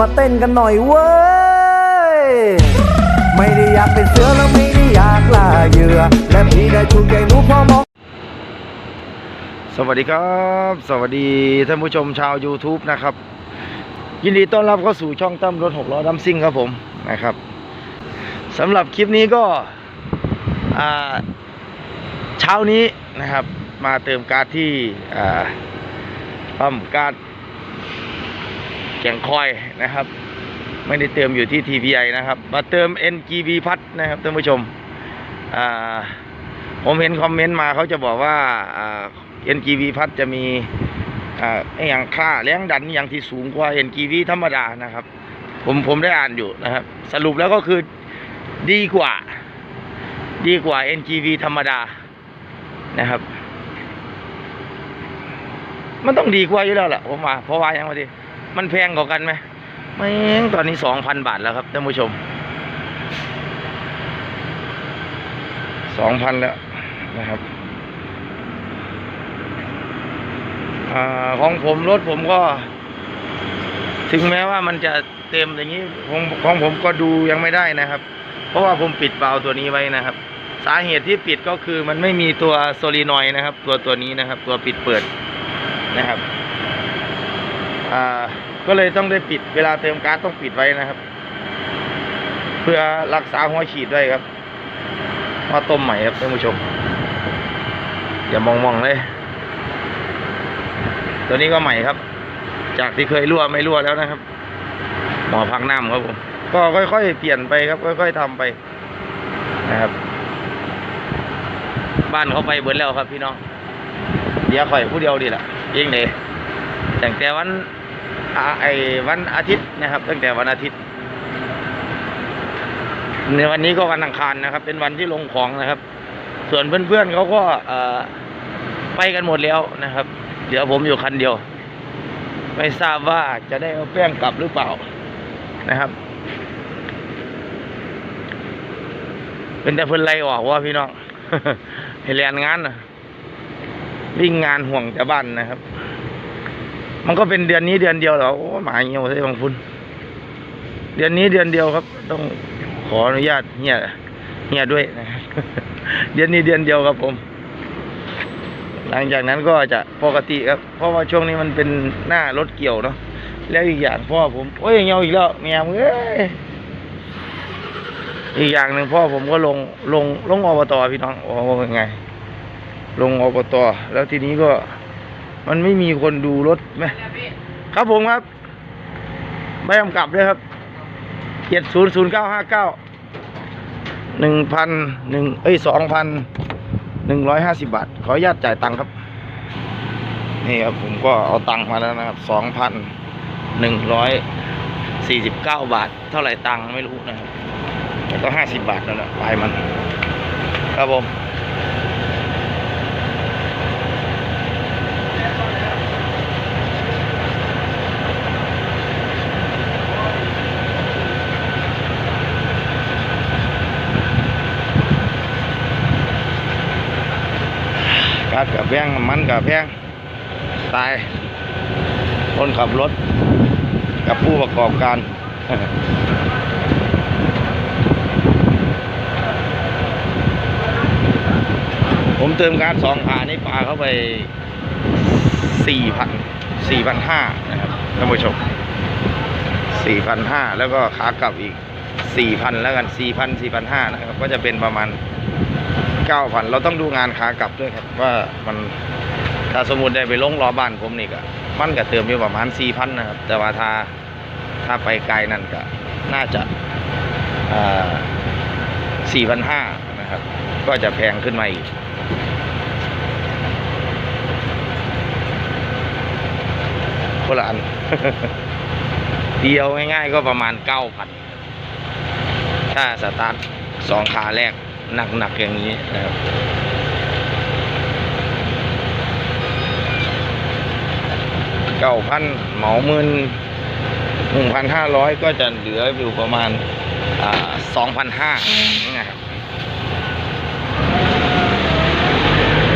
มาเต้นกันหน่อยเว้ย ไม่ได้อยากเป็นเสือแล้วไม่ได้อยากล่าเหยื่อ และพี่ได้ถูกใจหนูพอมองสวัสดีครับ สวัสดีท่านผู้ชมชาว YouTube นะครับ ยินดีต้อนรับเข้าสู่ช่องตั้มรถหกล้อดัมซิ่งครับผมนะครับสำหรับคลิปนี้ก็เช้านี้นะครับ มาเติมการ์ดที่ปั๊มการ์ด แก่งคอยนะครับ ไม่ได้เติมอยู่ที่ TPI นะครับ มาเติม NGV พัดนะครับท่านผู้ชมผมเห็นคอมเมนต์มาเขาจะบอกว่า NGV พัดจะมีอย่างค่าแรงดันอย่างที่สูงกว่า NGV ธรรมดานะครับ ผมผมได้อ่านอยู่นะครับ สรุปแล้วก็คือดีกว่า ดีกว่า NGV ธรรมดานะครับ มันต้องดีกว่าอยู่แล้วแหละผมว่าเพราะว่าอย่างว่าดิ มันแพงกว่ากันไหมไม่ตอนนี้สองพันบาทแล้วครับท่านผู้ชมสองพันแล้วนะครับอของผมรถผมก็ ถึงแม้ว่ามันจะเต็มอย่างนี้ของของผมก็ดูยังไม่ได้นะครับ เพราะว่าผมปิดเบาล์วตัวนี้ไว้นะครับ สาเหตุที่ปิดก็คือมันไม่มีตัวโซลีนอยด์นะครับ ตัวตัวนี้นะครับ ตัวปิดเปิดนะครับอ่า ก็เลยต้องได้ปิดเวลาเติมก๊าซต้องปิดไว้นะครับ เพื่อรักษาหัวฉีดด้วยครับมาต้มใหม่ครับท่านผู้ชม อย่ามองมองเลย ตัวนี้ก็ใหม่ครับ จากที่เคยรั่วไม่รั่วแล้วนะครับ หมอพักน้ำครับผม ก็ค่อยๆเปลี่ยนไปครับ ค่อยๆทำไปนะครับ บ้านเขาไปเบิดแล้วครับพี่น้องเดี๋ยวข่อยผู้เดียวดีละเองเลยแตั้งแต่วัน ไอ้วันอาทิตย์นะครับ ตั้งแต่วันอาทิตย์ ในวันนี้ก็วันอังคารนะครับ เป็นวันที่ลงของนะครับ ส่วนเพื่อนๆเขาก็เออไปกันหมดแล้วนะครับ เดี๋ยวผมอยู่คันเดียว ไม่ทราบว่าจะได้เอาแป้งกลับหรือเปล่านะครับ เป็นแต่เพิ่อนไล่ออกว่าพี่น้องให้เรียนงานนะวิ่งงานห่วงแต่บ้านนะครับ มันก็เป็นเดือนนี้เดือนเดียวเหรอโอ้หมาเหี่ยวใช่บางคุณเดือนนี้เดือนเดียวครับ ต้องขออนุญาตเฮียเฮียด้วยนะเดือนนี้เดือนเดียวครับผม หลังจากนั้นก็จะปกติครับ เพราะว่าช่วงนี้มันเป็นหน้ารถเกี่ยวเนาะแล้วอีกอย่างพ่อผมโอ้ยเงียวอีกแล้วเมียมึงเอ้ยอีกอย่างหนึ่งพ่อผมก็ลงลงลงอบตพี่น้องโอ้ว่าไง ลงอบตแล้วทีนี้ก็ มันไม่มีคนดูรถไหมครับผมครับใบกำกับด้วยครับเจ็ดศูนย์ศูนย์เก้าห้าเก้าหนึ่งพันหนึ่งเอ้ยสองพันหนึ่งร้อยห้าสิบาท ขออนุญาตจ่ายตังค์ครับ นี่ครับผมก็เอาตังค์มาแล้วนะครับสองพันหนึ่งร้อยสี่สิบเก้าบาท เท่าไหร่ตังค์ไม่รู้นะครับแต่ก็ห้าสิบบาทแล้วแหละปลายมัน ครับผม กาดกับแพงมันกับแพงตายคนขับรถ กับผู้ประกอบการผมเติมการสองขานี่ปลาเข้าไปสี่พันสี่พันห้านะครับท่านผู้ชมสี่พันห้าแล้วก็ขากลับอีกสี่พันแล้วกันสี่พันสี่พันห้านะครับ ก็จะเป็นประมาณ เก้าพันเราต้องดูงานขากลับด้วยครับว่ามันถ้าสมมติได้ไปลงรอบ้านผมนี่ก็มันก็เติมอยู่ประมาณสี่พันนะครับแต่ว่าถ้าถ้าไปไกลนั่นก็น่าจะสี่พันห้านะครับ ก็จะแพงขึ้นมาอีกคนละอันเดียวง่ายๆก็ประมาณเก้าพันถ้าสตาร์ทสองขาแรก หนักๆอย่างนี้นะครับเก้าพันเหมาหมื่นหนึ่งพันห้าร้อยก็จะเหลืออยู่ประมาณสองพันห้านะครับ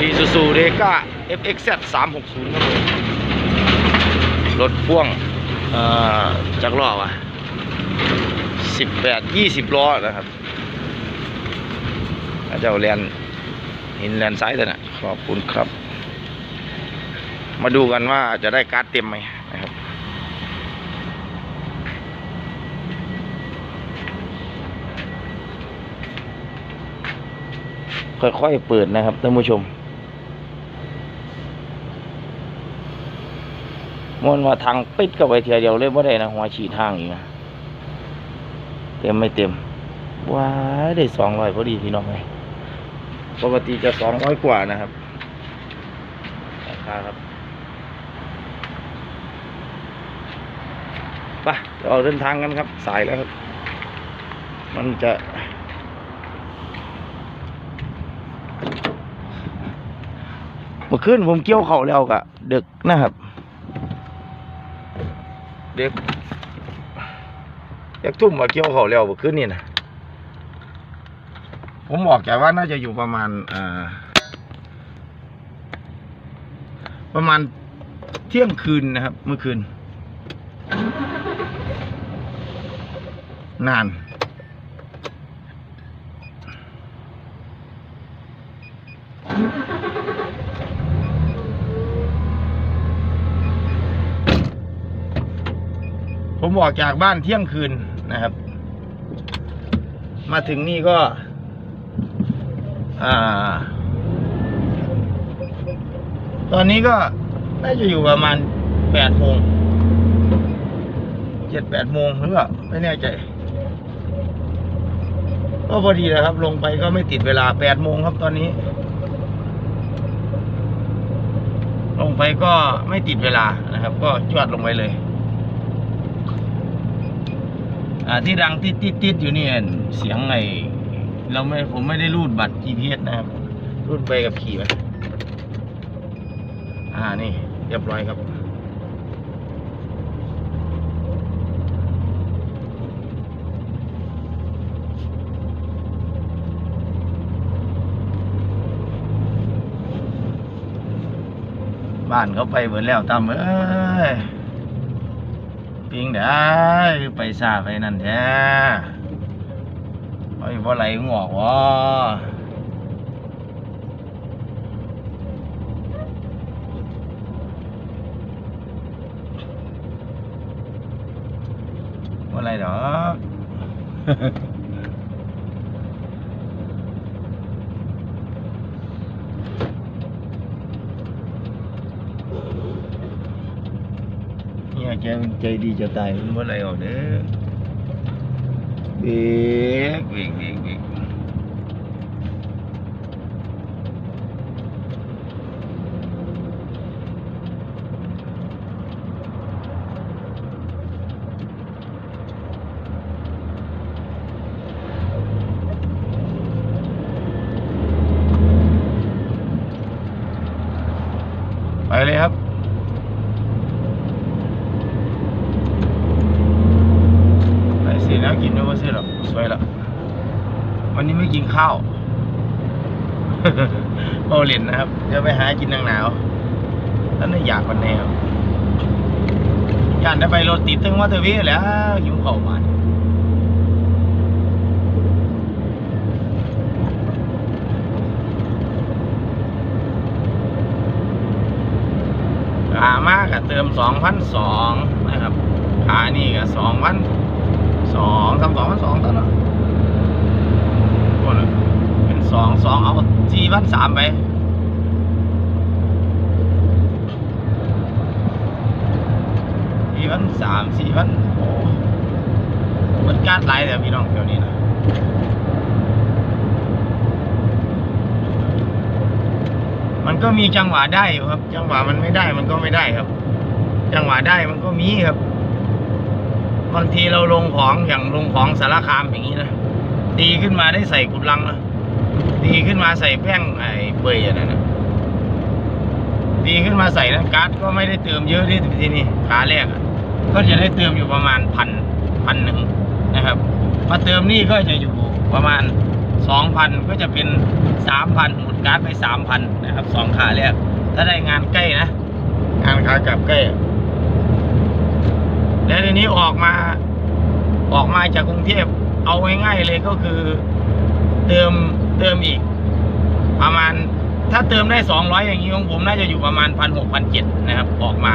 อีซูซูเรก้า FXZ 360ครับผมรถพ่วงอ่าจักรล้อวะสิบแปดยี่สิบล้อนะครับ อาจจะเอาแลนเห็นแลนซ้ายแต่นะขอบคุณครับ มาดูกันว่าจะได้การ์ดเต็มไหมนะครับค่อยๆเปิดนะครับท่านผู้ชมมวนว่าทางปิดกับไปเทียเดียวเลยว่าได้นะหัวฉีดทางอีกนะเต็มไม่เต็มว้าได้สองร้อยพอดีพี่น้องเลย ปกติจะสองร้อยกว่านะครับราคาครับไปเดี๋ยวเราเดินทางกันครับ สายแล้วครับ มันจะ เมื่อคืนผมเกี่ยวเขาแล้วกะดึกนะครับเด็กอยากทุ่มมาเกี่ยวเขาแล้วเมื่อคืนนี่นะ ผมบอกแกว่าน่าจะอยู่ประมาณอ่าประมาณเที่ยงคืนนะครับ เมื่อคืน นาน ผมออกจากบ้านเที่ยงคืนนะครับ มาถึงนี่ก็ อ่า ตอนนี้ก็น่าจะอยู่ประมาณแปดโมงเจ็ดแปดโมงหรือเปล่าไม่แน่ใจ ก็พอดีนะครับ ลงไปก็ไม่ติดเวลาแปดโมงครับตอนนี้ ลงไปก็ไม่ติดเวลานะครับ ก็จวดลงไปเลย อ่าที่ดังติดติดติดอยู่นี่เสียงไอ เราไม่ผมไม่ได้รูดบัตร GPS นะครับรูดไปกับขี่ไปอ่านี่ เรียบร้อยครับบ้านเขาไปเบิดแล้วตามเอ้ย ปิงได้ไปซาไปนั่นแท้ ไอ้บ่ไหลงอกวะบ่ไหลดอก เนี่ยแกมันใจดีจะตายมันบ่ไหลออกเด้อเบรกเบรกเบรกเบรกไปเลยครับไปสินะกินด้วยว่าสิหรอสวยละ วันนี้ไม่กินข้าวโอเล่นนะครับจะไปหากินนางหนาวแล้วน่าอยากวันแนวอยากจะไปรถติดถึงวัดเทวีแล้วหิวข้าวมาขามากกับเติมสองพันสองนะครับขานี่กับสองพันสองทำสองพันสองตลอด โอ้ยเป็นสองสองเอาสี่พันสามไปสี่พันสามสี่พันโอ้มันการไล่แต่พี่น้องแถวนี้นะมันก็มีจังหวะได้ครับ จังหวะมันไม่ได้มันก็ไม่ได้ครับ จังหวะได้มันก็มีครับ บางทีเราลงของอย่างลงของสารคามอย่างนี้นะ ตีขึ้นมาได้ใส่กุดลังนะตีขึ้นมาใส่แป้งไอ้เปื่อยอย่างนั้นนะตีขึ้นมาใส่นะการ์ดก็ไม่ได้เติมเยอะที่ทีนี้ขาแรกก็จะได้เติมอยู่ประมาณพันพันหนึ่งนะครับมาเติมนี่ก็จะอยู่ประมาณสองพันก็จะเป็นสามพันหมดการ์ดไปสามพันนะครับสองขาแรกถ้าได้งานใกล้นะงานขากลับใกล้แล้วทีนี้ออกมาออกมาจากกรุงเทพ เอาง่ายๆเลยก็คือ เติมเติมอีก ประมาณ ถ้าเติมได้สองร้อยอย่างนี้ของผมน่าจะอยู่ประมาณพันหกพันเจ็ดนะครับ ออกมา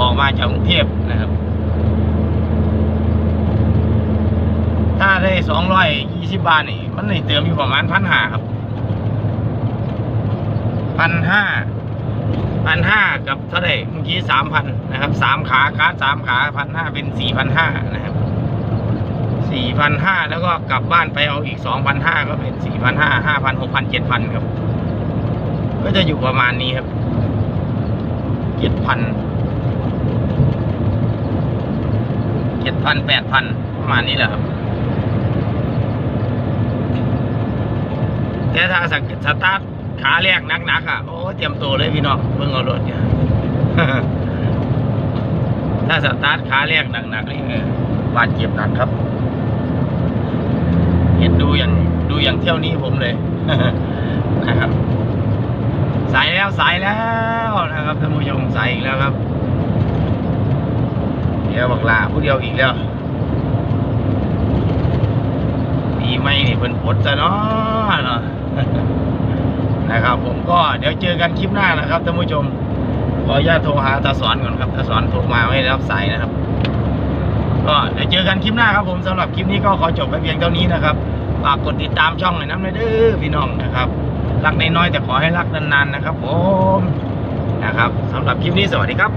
ออกมาจากกรุงเทพนะครับ ถ้าได้สองร้อยยี่สิบบาทนี่มันได้เติมอยู่ประมาณพันห้าครับพันห้าพันห้ากับเท่าไหร่เมื่อกี้สามพันนะครับสามขาคาสามขาพันห้าเป็นสี่พันห้านะครับ สี่พันห้าแล้วก็กลับบ้านไปเอาอีกสองพันห้าก็เป็นสี่พันห้าห้าพันหกพันเจ็ดพันครับ ก็จะอยู่ประมาณนี้ครับเจ็ดพันเจ็ดพันแปดพันประมาณนี้แหละครับ แต่ถ้าสกสตาร์ทขาแรกหนักๆอะ โอ้เตรียมตัวเลยพี่น้องเพิ่งเอารถเนี่ยถ้าสตาร์ทขาแรกหนักๆนี่บาดเจ็บหนักครับ เห็นดูอย่างดูอย่างเที่ยวนี้ผมเลยนะครับสายแล้วสายแล้วนะครับท่านผู้ชมสายอีกแล้วครับ เดี๋ยวบักลาผู้เดียวอีกแล้วปีใหมนี่เพิ่นปลดซะเนาะเนาะนะครับ ผมก็เดี๋ยวเจอกันคลิปหน้านะครับท่านผู้ชมขออนุญาตโทรหาตาสอนก่อนครับตาสอนโทรมาไม่รับสายนะครับ ก็เดี๋ยวเจอกันคลิปหน้าครับผมสำหรับคลิปนี้ก็ขอจบไปเพียงเท่านี้นะครับฝากกดติดตามช่องหน่อยนะเด้อพี่น้องนะครับรักน้อยๆแต่ขอให้รักนานๆนะครับผมนะครับสำหรับคลิปนี้สวัสดีครับ